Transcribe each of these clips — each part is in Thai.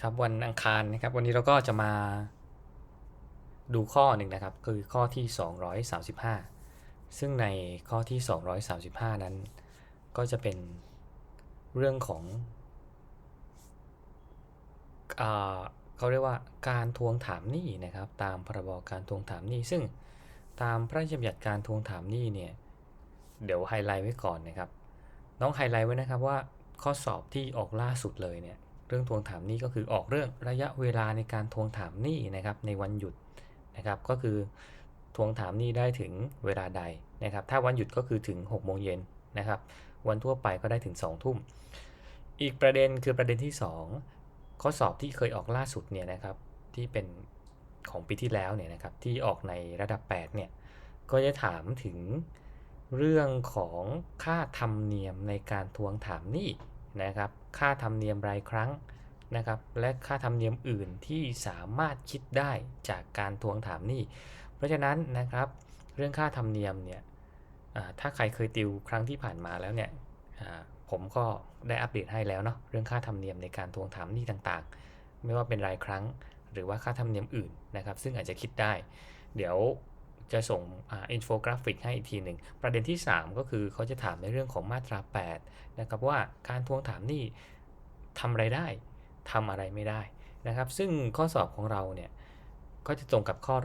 ครับวันอังคารนะครับวันนี้เราก็จะมาดูข้อหนึ่งนะครับ คือข้อที่ 235 ซึ่งในข้อที่ 235 นั้น ก็จะเป็นเรื่องของอเขาเรียกว่าการทวงถามหนี้นะครับ ตามพรบการทวงถามหนี้ ซึ่งตามพระราชบัญญัติการทวงถามหนี้เนี่ยเดี๋ยวไฮไลท์ไว้ก่อนนะครับ น้องไฮไลท์ไว้นะครับว่าข้อสอบที่ออกล่าสุดเลยเนี่ย เรื่องทวงถามหนี้ก็คือออกเรื่องระยะเวลาในการทวงถามหนี้นะครับในวันหยุดนะครับก็คือทวงถามหนี้ได้ถึงเวลาใดนะครับ ถ้าวันหยุดก็คือถึง6โมงเย็นนะครับ วันทั่วไปก็ได้ถึง2ทุ่ม อีกประเด็นคือประเด็นที่ 2 ข้อสอบที่เคยออกล่าสุดเนี่ยนะครับที่เป็นของปีที่แล้วเนี่ยนะครับที่ออกในระดับ8เนี่ยก็จะถามถึงเรื่องของค่าธรรมเนียมในการทวงถามหนี้ นะครับค่าธรรมเนียมรายครั้งนะครับและค่าธรรมเนียมอื่นที่สามารถคิดได้จากการทวงถามหนี้ เพราะฉะนั้นนะครับเรื่องค่าธรรมเนียมเนี่ยถ้าใครเคยติวครั้งที่ผ่านมาแล้วเนี่ยผมก็ได้อัปเดตให้แล้วเนาะเรื่องค่าธรรมเนียมในการทวงถามหนี้ต่างๆ ไม่ว่าเป็นรายครั้งหรือว่าค่าธรรมเนียมอื่นนะครับซึ่งอาจจะคิดได้ เดี๋ยว จะส่งอินโฟกราฟิกให้อีกทีหนึ่ง ประเด็นที่ 3 ก็คือเขาจะถามในเรื่องของมาตรา 8 นะครับว่าการทวงถามหนี้ทำอะไรได้ทำอะไรไม่ได้นะครับ ซึ่งข้อสอบของเราเนี่ยก็จะตรงกับข้อ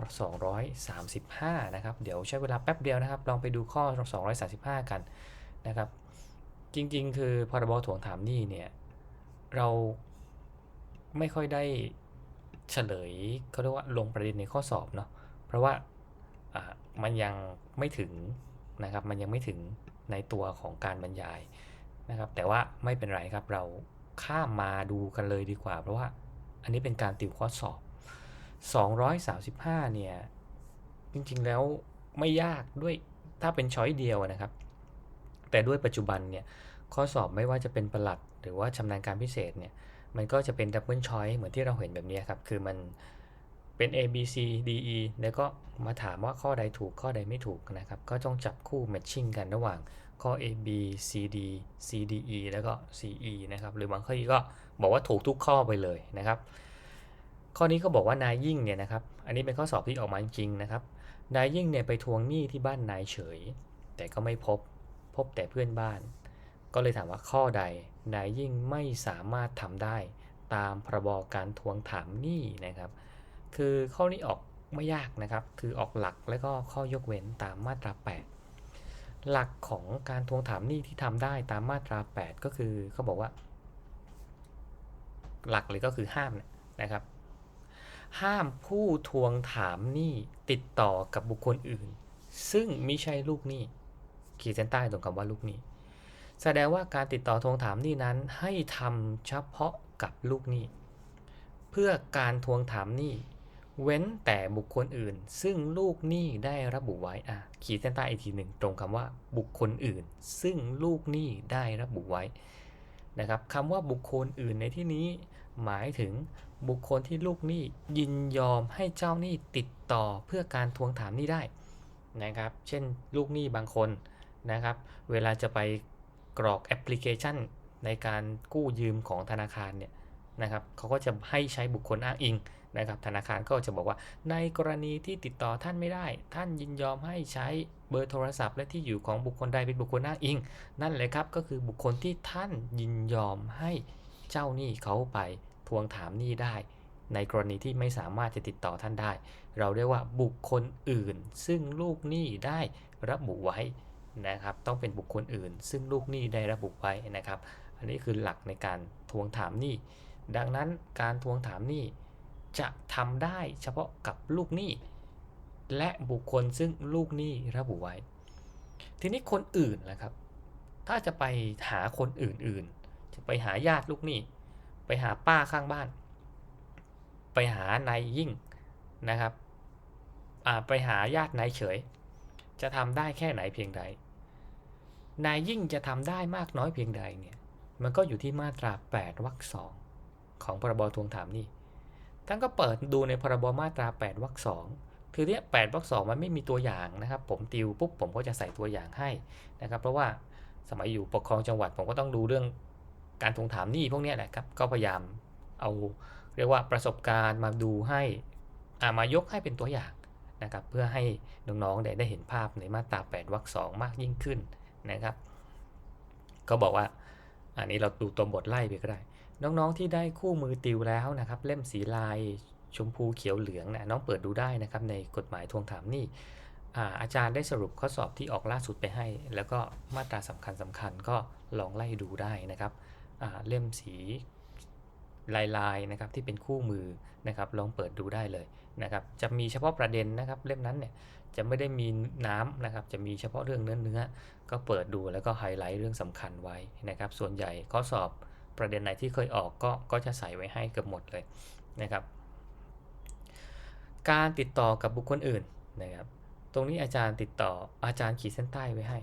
235 นะครับ เดี๋ยวใช้เวลาแป๊บเดียวนะครับ ลองไปดูข้อ 235 กันนะครับ จริงๆ คือพรบทวงถามหนี้เนี่ย เราไม่ค่อยได้เฉลยเขาเรียกว่าลงประเด็นในข้อสอบเนาะ เพราะว่า มันยังไม่ถึงนะครับ มันยังไม่ถึงในตัวของการบรรยายนะครับ แต่ว่าไม่เป็นไรครับเราข้ามมาดูกันเลยดีกว่า เพราะว่าอันนี้เป็นการติวข้อสอบ 235 เนี่ย จริงๆแล้วไม่ยากด้วยถ้าเป็นช้อยเดียวนะครับ แต่ด้วยปัจจุบันเนี่ยข้อสอบไม่ว่าจะเป็นประหลัด หรือว่าชำนาญการพิเศษเนี่ยมันก็จะเป็นดับเบิลช้อยเหมือนที่เราเห็นแบบนี้ครับ คือมัน เป็น A B C D E แล้วก็มาถามว่าข้อใดถูกข้อใดไม่ถูกนะครับ ก็ต้องจับคู่ matching กันระหว่างข้อ A B C D C D E แล้วก็ C E นะครับ หรือบางข้อก็บอกว่าถูกทุกข้อไปเลยนะครับ ข้อนี้ก็บอกว่านายยิ่งเนี่ยนะครับ อันนี้เป็นข้อสอบที่ออกมาจริงนะครับ นายยิ่งเนี่ยไปทวงหนี้ที่บ้านนายเฉย แต่ก็ไม่พบ พบแต่เพื่อนบ้าน ก็เลยถามว่าข้อใด นายยิ่งไม่สามารถทำได้ ตามพรบการทวงถามหนี้นะครับ คือข้อนี้ออกไม่ยากนะครับ คือออกหลักและก็ข้อยกเว้นตามมาตรา 8 หลักของการทวงถามหนี้ที่ทำได้ตามมาตรา 8 ก็คือเขาบอกว่า หลักเลยก็คือห้ามนะครับ ห้ามผู้ทวงถามหนี้ติดต่อกับบุคคลอื่น ซึ่งไม่ใช่ลูกหนี้ขีดเส้นใต้ตรงคำว่าลูกหนี้ แสดงว่าการติดต่อทวงถามหนี้นั้นให้ทำเฉพาะกับลูกหนี้ เพื่อการทวงถามหนี้ เว้นแต่บุคคลอื่น ซึ่งลูกหนี้ได้ระบุไว้อะขีดเส้นใต้อีกทีหนึ่งตรงคำว่าบุคคลอื่น ซึ่งลูกหนี้ได้ระบุไว้นะครับคำว่าบุคคลอื่นในที่นี้ หมายถึงบุคคลที่ลูกหนี้ยินยอมให้เจ้าหนี้ติดต่อเพื่อการทวงถามหนี้ได้นะครับ เช่นลูกหนี้บางคนนะครับ เวลาจะไปกรอกแอปพลิเคชันในการกู้ยืมของธนาคารเนี่ยนะครับเขาก็จะให้ใช้บุคคลอ้างอิง นะครับธนาคารก็จะบอกว่า ในกรณีที่ติดต่อท่านไม่ได้ ท่านยินยอมให้ใช้เบอร์โทรศัพท์ และที่อยู่ของบุคคลใดเป็นบุคคลอ้างอิง นั่นเลยครับก็คือบุคคลที่ท่านยินยอมให้เจ้าหนี้เขาไปทวงถามหนี้ได้ ในกรณีที่ไม่สามารถจะติดต่อท่านได้ เราเรียกว่าบุคคลอื่น ซึ่งลูกหนี้ได้ระบุไว้นะครับต้องเป็นบุคคลอื่น ซึ่งลูกหนี้ได้ระบุไว้นะครับ อันนี้คือหลักในการทวงถามหนี้ ดังนั้นการทวงถามหนี้ จะทำได้เฉพาะกับลูกหนี้ และบุคคลซึ่งลูกหนี้ระบุไว้ ทีนี้คนอื่นล่ะครับ ถ้าจะไปหาคนอื่นๆ จะไปหาญาติลูกหนี้ ไปหาป้าข้างบ้าน ไปหานายยิ่งนะครับไปหาญาตินายเฉย จะทำได้แค่ไหนเพียงใดนายยิ่งจะทำได้มากน้อยเพียงใดเนี่ยมันก็อยู่ที่มาตรา 8วรรคสองของพรบทวงถามนี้ ท่านก็เปิดดูในพรบมาตรา 8วรรคสองคือเนี่ยแปดวรรคสองมันไม่มีตัวอย่างนะครับ ผมติวปุ๊บผมก็จะใส่ตัวอย่างให้นะครับ เพราะว่าสมัยอยู่ปกครองจังหวัดผมก็ต้องดูเรื่องการทวงถามหนี้พวกนี้แหละครับ ก็พยายามเอาเรียกว่าประสบการณ์มาดูให้อามายกให้เป็นตัวอย่างนะครับ เพื่อให้น้องๆได้ได้เห็นภาพในมาตรา 8วรรคสองมากยิ่งขึ้นนะครับ ก็บอกว่าอันนี้เราดูตัวบทไล่ไปก็ได้ น้องๆที่ได้คู่มือติวแล้วนะครับ เล่มสีลายชมพูเขียวเหลืองนะน้องเปิดดูได้นะครับในกฎหมายทวงถามนี้อาอาจารย์ได้สรุปข้อสอบที่ออกล่าสุดไปให้ แล้วก็มาตราสำคัญสำคัญก็ลองไล่ดูได้นะครับเล่มสีลายลายๆนะครับที่เป็นคู่มือนะครับลองเปิดดูได้เลยนะครับจะมีเฉพาะประเด็นนะครับเล่มนั้นเนี่ยจะไม่ได้มีน้ำนะครับจะมีเฉพาะเรื่องเนื้อเนื้อก็เปิดดูแล้วก็ไฮไลท์เรื่องสำคัญไว้นะครับส่วนใหญ่ข้อสอบ ประเด็นไหนที่เคยออกก็ก็จะใส่ไว้ให้เกือบหมดเลยนะครับ การติดต่อกับบุคคลอื่นนะครับ ตรงนี้อาจารย์ติดต่ออาจารย์ขีดเส้นใต้ไว้ให้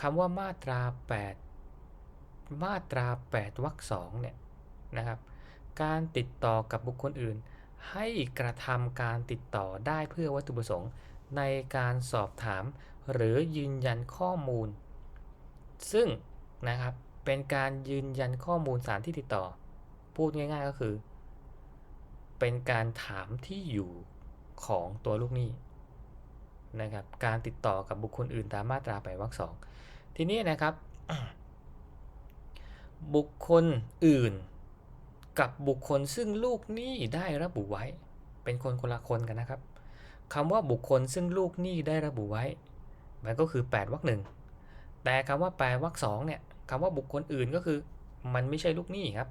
คำว่ามาตรา 8 มาตรา 8วรรคสองเนี่ยนะครับ การติดต่อกับบุคคลอื่น ให้กระทำการติดต่อได้เพื่อวัตถุประสงค์ในการสอบถามหรือยืนยันข้อมูล ซึ่งนะครับ เป็นการยืนยันข้อมูลสารที่ติดต่อ พูดง่าย ๆก็คือ เป็นการถามที่อยู่ของตัวลูกหนี้นะครับ การติดต่อกับบุคคลอื่นตามมาตรา8วรรคสองทีนี้นะครับ บุคคลอื่นกับบุคคลซึ่งลูกหนี้ได้ระบุไว้ เป็นคนคนละคนกันนะครับคำว่าบุคคลซึ่งลูกหนี้ได้ระบุไว้ มันก็คือ8วรรคหนึ่งแต่คำว่า8วรรคสองเนี่ย คำว่าบุคคลอื่นก็คือ มันไม่ใช่ลูกหนี้ครับ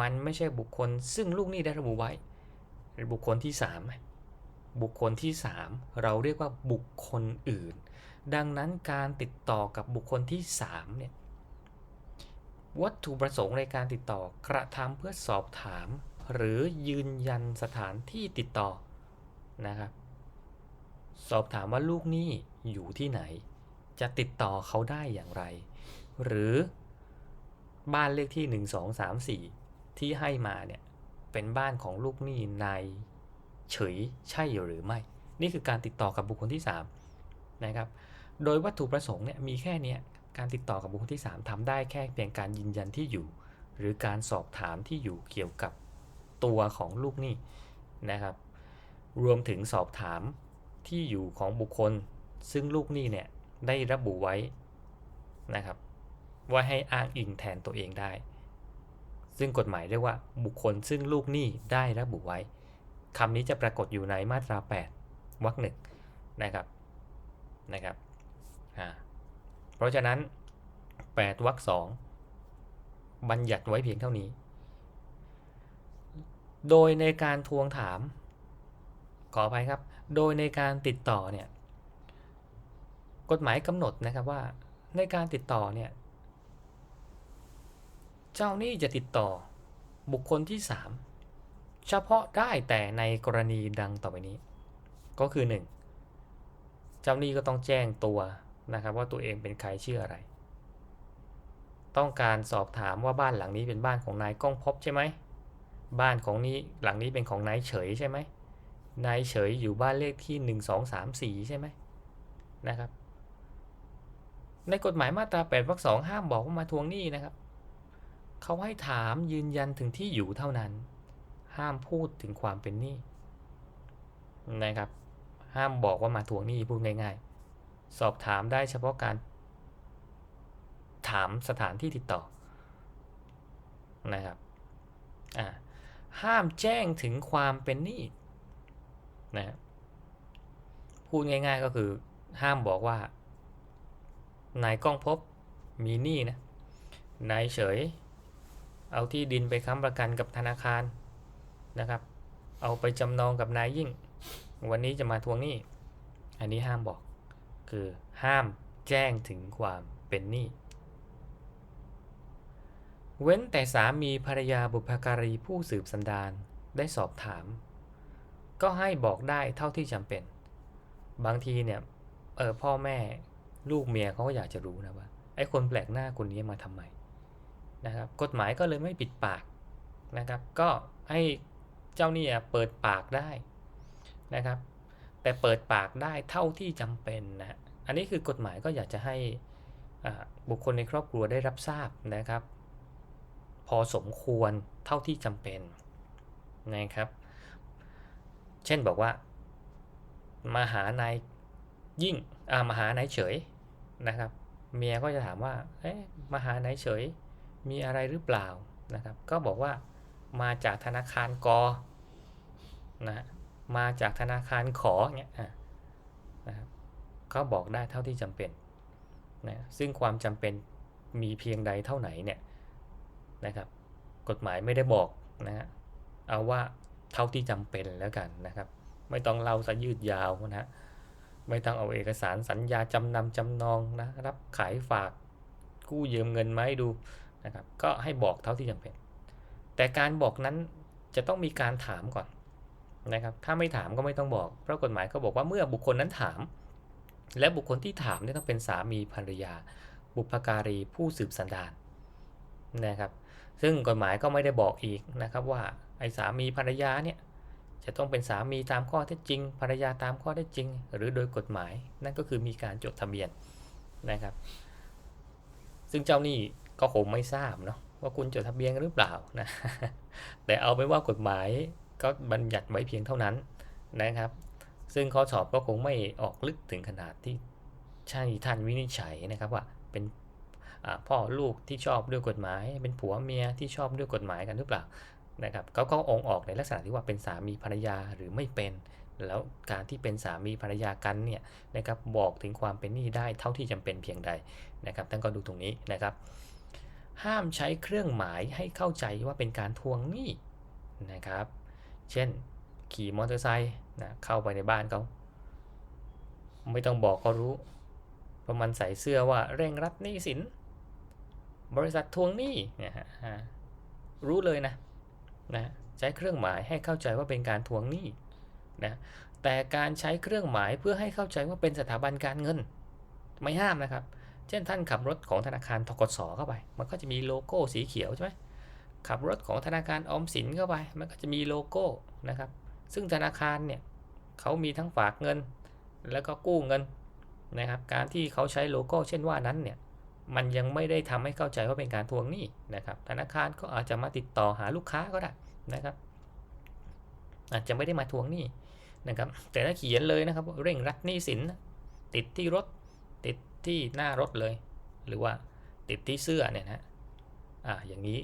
มันไม่ใช่บุคคลซึ่งลูกหนี้ได้ระบุไว้บุคคลที่สามบุคคลที่ 3 เราเรียกว่าบุคคลอื่น ดังนั้นการติดต่อกับบุคคลที่3เนี่ยวัตถุประสงค์ในการติดต่อกระทำเพื่อสอบถาม หรือยืนยันสถานที่ติดต่อนะครับสอบถามว่าลูกหนี้อยู่ที่ไหน จะติดต่อเขาได้อย่างไร หรือบ้านเลขที่ 1 2 3 4 ที่ให้มาเนี่ย เป็นบ้านของลูกหนี้ในเฉยใช่หรือไม่ นี่คือการติดต่อกับบุคคลที่ 3 นะครับ โดยวัตถุประสงค์เนี่ยมีแค่นี้การติดต่อกับบุคคลที่ 3ทำได้แค่เพียงการยืนยันที่อยู่ หรือการสอบถามที่อยู่เกี่ยวกับตัวของลูกหนี้นะครับ รวมถึงสอบถามที่อยู่ของบุคคล ซึ่งลูกหนี้เนี่ยได้ระบุไว้นะครับ ว่าให้อ้างอิงแทนตัวเองได้ ซึ่งกฎหมายเรียกว่าบุคคลซึ่งลูกหนี้ได้ระบุไว้คำนี้จะปรากฏอยู่ในมาตรา 8วรรคหนึ่งนะครับนะครับเพราะฉะนั้น 8วรรคสองบัญญัติไว้เพียงเท่านี้ โดยในการทวงถาม ขออภัยครับ โดยในการติดต่อเนี่ย กฎหมายกำหนดนะครับว่าในการติดต่อเนี่ย เจ้าหนี้จะติดต่อบุคคลที่ 3 เฉพาะได้แต่ในกรณีดังต่อไปนี้ ก็คือ 1. เจ้าหนี้ก็ต้องแจ้งตัวนะครับว่าตัวเองเป็นใครชื่ออะไร ต้องการสอบถามว่าบ้านหลังนี้เป็นบ้านของนายก้องพบใช่ไหม บ้านของนี้หลังนี้เป็นของนายเฉยใช่ไหมนายเฉยอยู่บ้านเลขที่ 1 2 3 4 ใช่ไหมนะครับ ในกฎหมายมาตรา8วรรคสองห้ามบอกว่ามาทวงหนี้นะครับ เขาให้ถามยืนยันถึงที่อยู่เท่านั้น ห้ามพูดถึงความเป็นหนี้นะครับ ห้ามบอกว่ามาทวงหนี้พูดง่าย ๆ สอบถามได้เฉพาะการ ถามสถานที่ติดต่อนะครับห้ามแจ้งถึงความเป็นหนี้นะพูดง่าย ๆก็คือห้ามบอกว่านายก้องพบมีหนี้นะนายเฉย เอาที่ดินไปค้ำประกันกับธนาคารนะครับ เอาไปจำนองกับนายยิ่ง วันนี้จะมาทวงหนี้ อันนี้ห้ามบอก คือห้ามแจ้งถึงความเป็นหนี้ เว้นแต่สามีภรรยาบุพการีผู้สืบสันดานได้สอบถาม ก็ให้บอกได้เท่าที่จำเป็น บางทีเนี่ยเออพ่อแม่ลูกเมียเขาก็อยากจะรู้นะว่าไอ้คนแปลกหน้าคนนี้มาทำไม นะครับกฎหมายก็เลยไม่ปิดปากนะครับ ก็ให้เจ้าหนี้เปิดปากได้นะครับ แต่เปิดปากได้เท่าที่จำเป็นนะอันนี้คือกฎหมายก็อยากจะให้บุคคลในครอบครัวได้รับทราบนะครับ พอสมควรเท่าที่จำเป็นนะครับ เช่นบอกว่ามาหานายยิ่งมาหานายเฉยนะครับ เมียก็จะถามว่าเอ๊ะมาหานายเฉย มีอะไรหรือเปล่านะครับ ก็บอกว่ามาจากธนาคารกอนะมาจากธนาคารขอเงี้ยนะครับก็บอกได้เท่าที่จำเป็นนะซึ่งความจำเป็นมีเพียงใดเท่าไหนเนี่ยนะครับ กฎหมายไม่ได้บอกนะฮะเอาว่าเท่าที่จำเป็นแล้วกันนะครับ ไม่ต้องเล่าซะยืดยาวนะฮะไม่ต้องเอาเอกสารสัญญาจำนำจำนองนะรับขายฝากกู้ยืมเงินมาให้ดู นะครับ ก็ให้บอกเท่าที่จำเป็น แต่การบอกนั้นจะต้องมีการถามก่อนนะครับ ถ้าไม่ถามก็ไม่ต้องบอก เพราะกฎหมายก็บอกว่าเมื่อบุคคลนั้นถาม และบุคคลที่ถามเนี่ยต้องเป็นสามีภรรยา บุพการีผู้สืบสันดานนะครับ ซึ่งกฎหมายก็ไม่ได้บอกอีกนะครับว่าไอ้สามีภรรยาเนี่ยจะต้องเป็นสามีตามข้อเท็จจริง ภรรยาตามข้อเท็จจริง หรือโดยกฎหมายนั่นก็คือมีการจดทะเบียนนะครับ ซึ่งเจ้าหนี้ ก็คงไม่ทราบเนาะว่าคุณจดทะเบียนหรือเปล่านะแต่เอาไปนว่ากฎหมายก็บัญญัติไว้เพียงเท่านั้นนะครับ ซึ่งข้อสอบก็คงไม่ออกลึกถึงขนาดที่ใช่ท่านวินิจฉัยนะครับว่าเป็นพ่อลูกที่ชอบด้วยกฎหมาย เป็นผัวเมียที่ชอบด้วยกฎหมายกันหรือเปล่านะครับเขาก็องค์ออกในลักษณะที่ว่าเป็นสามีภรรยาหรือไม่เป็นแล้วการที่เป็นสามีภรรยากันเนี่ยนะครับบอกถึงความเป็นหนี้ได้เท่าที่จำเป็นเพียงใดนะครับท่านก็ดูตรงนี้นะครับ ห้ามใช้เครื่องหมายให้เข้าใจว่าเป็นการทวงหนี้นะครับ เช่นขี่มอเตอร์ไซค์นะเข้าไปในบ้านเขาไม่ต้องบอกก็รู้เพราะมันใส่เสื้อว่าเร่งรัดหนี้สิน บริษัททวงหนี้เนี่ยฮะรู้เลยนะนะใช้เครื่องหมายให้เข้าใจว่าเป็นการทวงหนี้นะแต่การใช้เครื่องหมายเพื่อให้เข้าใจว่าเป็นสถาบันการเงิน ไม่ห้ามนะครับ เช่นท่านขับรถของธนาคารทกสเข้าไป มันก็จะมีโลโก้สีเขียวใช่ไหมขับรถของธนาคารออมสินเข้าไป มันก็จะมีโลโก้นะครับ ซึ่งธนาคารเนี่ยเขามีทั้งฝากเงิน แล้วก็กู้เงินนะครับ การที่เขาใช้โลโก้เช่นว่านั้นเนี่ย มันยังไม่ได้ทำให้เข้าใจว่าเป็นการทวงหนี้นะครับ ธนาคารก็อาจจะมาติดต่อหาลูกค้าก็ได้นะครับ อาจจะไม่ได้มาทวงหนี้นะครับ แต่ถ้าเขียนเลยนะครับเร่งรัดหนี้สินติดที่รถ ที่หน้ารถเลย หรือว่าติดที่เสื้อเนี่ยนะอ่าอย่างนี้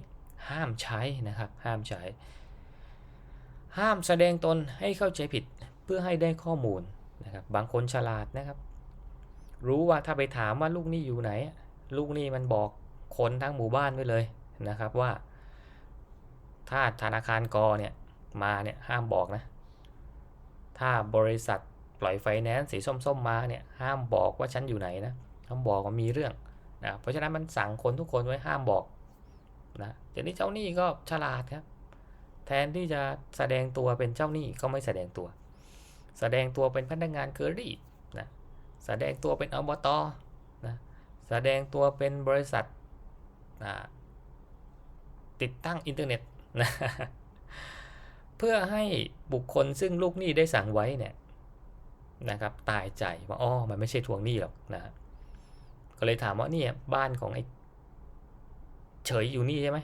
ห้ามใช้นะครับห้ามใช้ ห้ามแสดงตนให้เข้าใจผิดเพื่อให้ได้ข้อมูลนะครับบางคนฉลาดนะครับ รู้ว่าถ้าไปถามว่าลูกนี้อยู่ไหน ลูกนี้มันบอกคนทั้งหมู่บ้านไว้เลยนะครับว่า ถ้าธนาคารกอเนี่ยมาเนี่ยห้ามบอกนะ ถ้าบริษัทปล่อยไฟแนนซ์สีส้มๆมาเนี่ยห้ามบอกว่าฉันอยู่ไหนนะ ห้าบอกว่ามีเรื่องนะเพราะฉะนั้นมันสั่งคนทุกคนไว้ห้ามบอกนะเดี๋ยวนี้เจ้าหนี้ก็ฉลาดครับ แทนที่จะแสดงตัวเป็นเจ้าหนี้ก็ไม่แสดงตัว แสดงตัวเป็นพนักงานเคอรี่นะแสดงตัวเป็นอบตนะแสดงตัวเป็นบริษัทนะติดตั้งอินเทอร์เน็ตนะเพื่อให้บุคคลซึ่งลูกหนี้ได้สั่งไว้เนี่ยนะครับตายใจว่าอ๋อมันไม่ใช่ทวงหนี้หรอกนะ ก็เลยถามว่าเนี่ยบ้านของไอ้เฉยอยู่นี่ใช่ไหม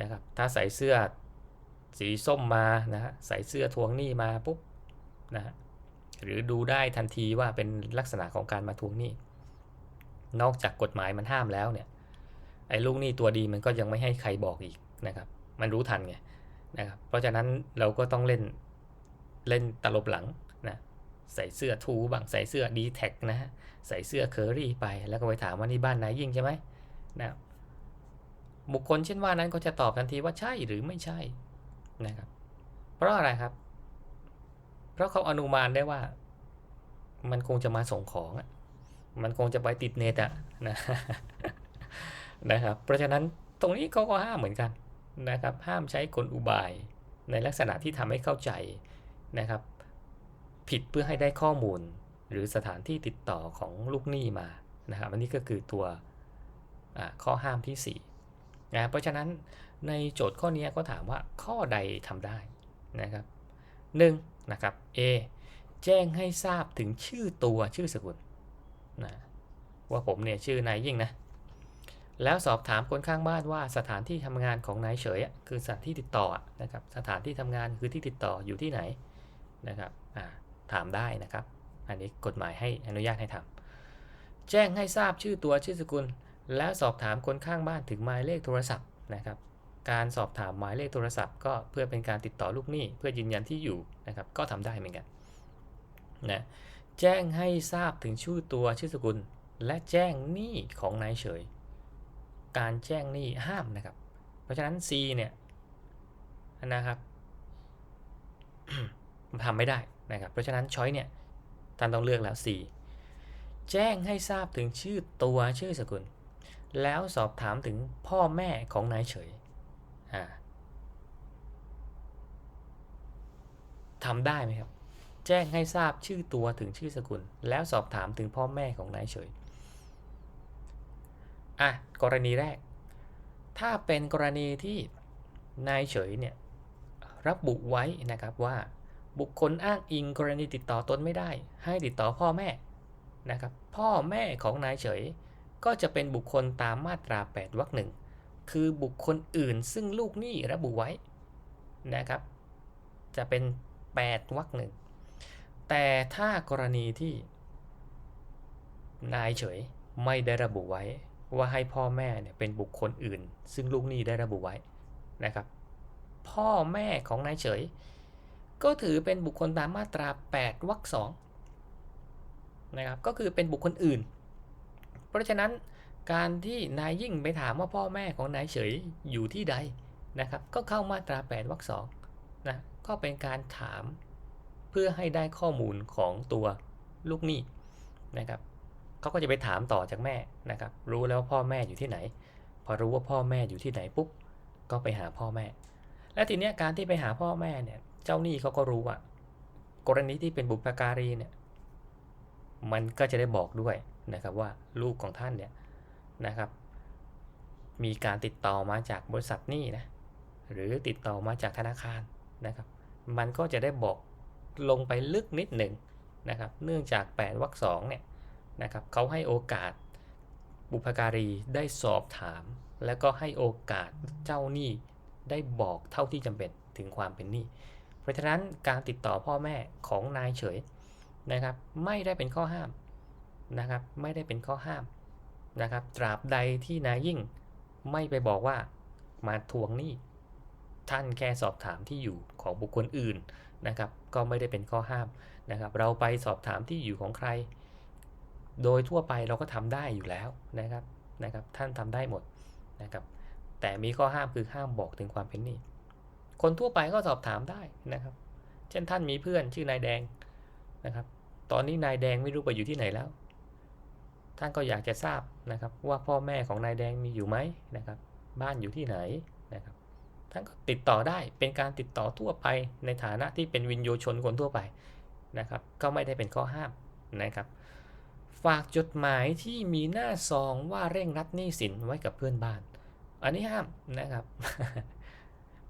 นะครับ ถ้าใส่เสื้อสีส้มมานะฮะใส่เสื้อทวงหนี้มาปุ๊บนะฮะหรือดูได้ทันทีว่าเป็นลักษณะของการมาทวงหนี้ นอกจากกฎหมายมันห้ามแล้วเนี่ยไอ้ลูกหนี้ตัวดีมันก็ยังไม่ให้ใครบอกอีกนะครับ มันรู้ทันไงนะครับ เพราะฉะนั้นเราก็ต้องเล่นเล่นตลบหลัง ใส่เสื้อทูบ้างใส่เสื้อดีแท็นะฮะใส่เสื้อเคอรี่ไปแล้วก็ไปถามว่านี่บ้านนายยิ่งใช่ไหมนะบุคคลเช่นว่านั้นก็จะตอบทันทีว่าใช่หรือไม่ใช่นะครับ เพราะอะไรครับ เพราะเขาอนุมานได้ว่า มันคงจะมาส่งของมันคงจะไปติดเน็ตอะนะนะครับ เพราะฉะนั้นตรงนี้เขาก็ห้ามเหมือนกันนะครับ ห้ามใช้กลอุบายในลักษณะที่ทำให้เข้าใจนะครับ ผิดเพื่อให้ได้ข้อมูล หรือสถานที่ติดต่อของลูกหนี้มานะครับอันนี้ก็คือตัวข้อห้ามที่4นะเพราะฉะนั้นในโจทย์ข้อนี้ก็ถามว่าข้อใดทำได้นะครับ1นะครับ A แจ้งให้ทราบถึงชื่อตัวชื่อสกุลนะว่าผมเนี่ยชื่อนายยิ่งนะ แล้วสอบถามคนข้างบ้านว่าสถานที่ทำงานของนายเฉยคือสถานที่ติดต่อนะครับ สถานที่ทำงานคือที่ติดต่ออยู่ที่ไหนนะครับอ่า ถามได้นะครับ อันนี้กฎหมายให้อนุญาตให้ทำแจ้งให้ทราบชื่อตัวชื่อสกุล แล้วสอบถามคนข้างบ้านถึงหมายเลขโทรศัพท์นะครับ การสอบถามหมายเลขโทรศัพท์ ก็เพื่อเป็นการติดต่อลูกหนี้เพื่อยืนยันที่อยู่นะครับ ก็ทำได้เหมือนกันนะแจ้งให้ทราบถึงชื่อตัวชื่อสกุล และแจ้งหนี้ของนายเฉย การแจ้งหนี้ห้ามนะครับ เพราะฉะนั้น C เนี่ยนะครับทำไม่ได้ นะครับเพราะฉะนั้นช้อยเนี่ยท่านต้องเลือกแล้ว C แจ้งให้ทราบถึงชื่อตัวชื่อสกุล แล้วสอบถามถึงพ่อแม่ของนายเฉยทำได้ไหมครับ แจ้งให้ทราบชื่อตัวถึงชื่อสกุล แล้วสอบถามถึงพ่อแม่ของนายเฉยอะกรณีแรก ถ้าเป็นกรณีที่นายเฉยเนี่ยระบุไว้นะครับว่า บุคคลอ้างอิงกรณีติดต่อตนไม่ได้ ให้ติดต่อพ่อแม่นะครับพ่อแม่ของนายเฉย ก็จะเป็นบุคคลตามมาตรา 8วรรคหนึ่งคือบุคคลอื่นซึ่งลูกหนี้ระบุไว้นะครับ จะเป็น 8วรรคหนึ่งแต่ถ้ากรณีที่ นายเฉยไม่ได้ระบุไว้ว่าให้พ่อแม่เนี่ยเป็นบุคคลอื่น ซึ่งลูกหนี้ได้ระบุไว้นะครับ พ่อแม่ของนายเฉย ก็ถือเป็นบุคคลตามมาตรา 8วรรคสองนะครับก็คือเป็นบุคคลอื่น เพราะฉะนั้นการที่นายยิ่งไปถามว่าพ่อแม่ของนายเฉยอยู่ที่ใดนะครับก็เข้ามาตรา 8วรรคสองนะก็เป็นการถามเพื่อให้ได้ข้อมูลของตัวลูกหนี้นะครับเขาก็จะไปถามต่อจากแม่นะครับ รู้แล้วพ่อแม่อยู่ที่ไหน พอรู้ว่าพ่อแม่อยู่ที่ไหนปุ๊บก็ไปหาพ่อแม่ และทีเนี้ยการที่ไปหาพ่อแม่เนี่ย เจ้าหนี้เขาก็รู้ว่ากรณีที่เป็นบุพการีเนี่ยมันก็จะได้บอกด้วยนะครับว่าลูกของท่านเนี่ยนะครับ มีการติดต่อมาจากบริษัทนี้นะหรือติดต่อมาจากธนาคารนะครับ มันก็จะได้บอกลงไปลึกนิดหนึ่งนะครับ เนื่องจาก8วรรคสองเนี่ยนะครับเขาให้โอกาสบุพการีได้สอบถาม และก็ให้โอกาสเจ้าหนี้ได้บอกเท่าที่จำเป็นถึงความเป็นหนี้ เพราะฉะนั้นการติดต่อพ่อแม่ของนายเฉยนะครับ ไม่ได้เป็นข้อห้ามนะครับ ไม่ได้เป็นข้อห้ามนะครับ ตราบใดที่นายยิ่งไม่ไปบอกว่ามาทวงหนี้ท่านแค่สอบถามที่อยู่ของบุคคลอื่นนะครับ ก็ไม่ได้เป็นข้อห้ามนะครับ เราไปสอบถามที่อยู่ของใคร โดยทั่วไปเราก็ทำได้อยู่แล้วนะครับนะครับ ท่านทำได้หมดนะครับ แต่มีข้อห้ามคือห้ามบอกถึงความเป็นหนี้ คนทั่วไปก็สอบถามได้นะครับ เช่นท่านมีเพื่อนชื่อนายแดงนะครับ ตอนนี้นายแดงไม่รู้ไปอยู่ที่ไหนแล้ว ท่านก็อยากจะทราบนะครับ ว่าพ่อแม่ของนายแดงมีอยู่ไหมนะครับ บ้านอยู่ที่ไหนนะครับ ท่านก็ติดต่อได้เป็นการติดต่อทั่วไปในฐานะที่เป็นวินโยชนคนทั่วไปนะครับ ก็ไม่ได้เป็นข้อห้ามนะครับ ฝากจดหมายที่มีหน้าซองว่าเร่งรัดหนี้สินไว้กับเพื่อนบ้าน อันนี้ห้ามนะครับ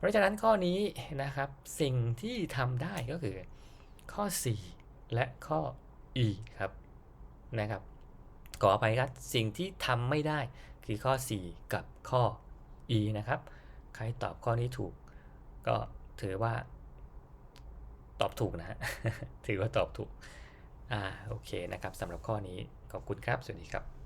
เพราะฉะนั้นข้อนี้นะครับสิ่งที่ทำได้ก็คือข้อ 4 และข้อ E ครับนะครับขออภัยครับสิ่งที่ทำไม่ได้คือข้อ 4 กับข้อ E นะครับ ใครตอบข้อนี้ถูก ก็ถือว่าตอบถูกนะฮะถือว่าตอบถูก อ่า โอเคนะครับสำหรับข้อนี้ ขอบคุณครับ สวัสดีครับ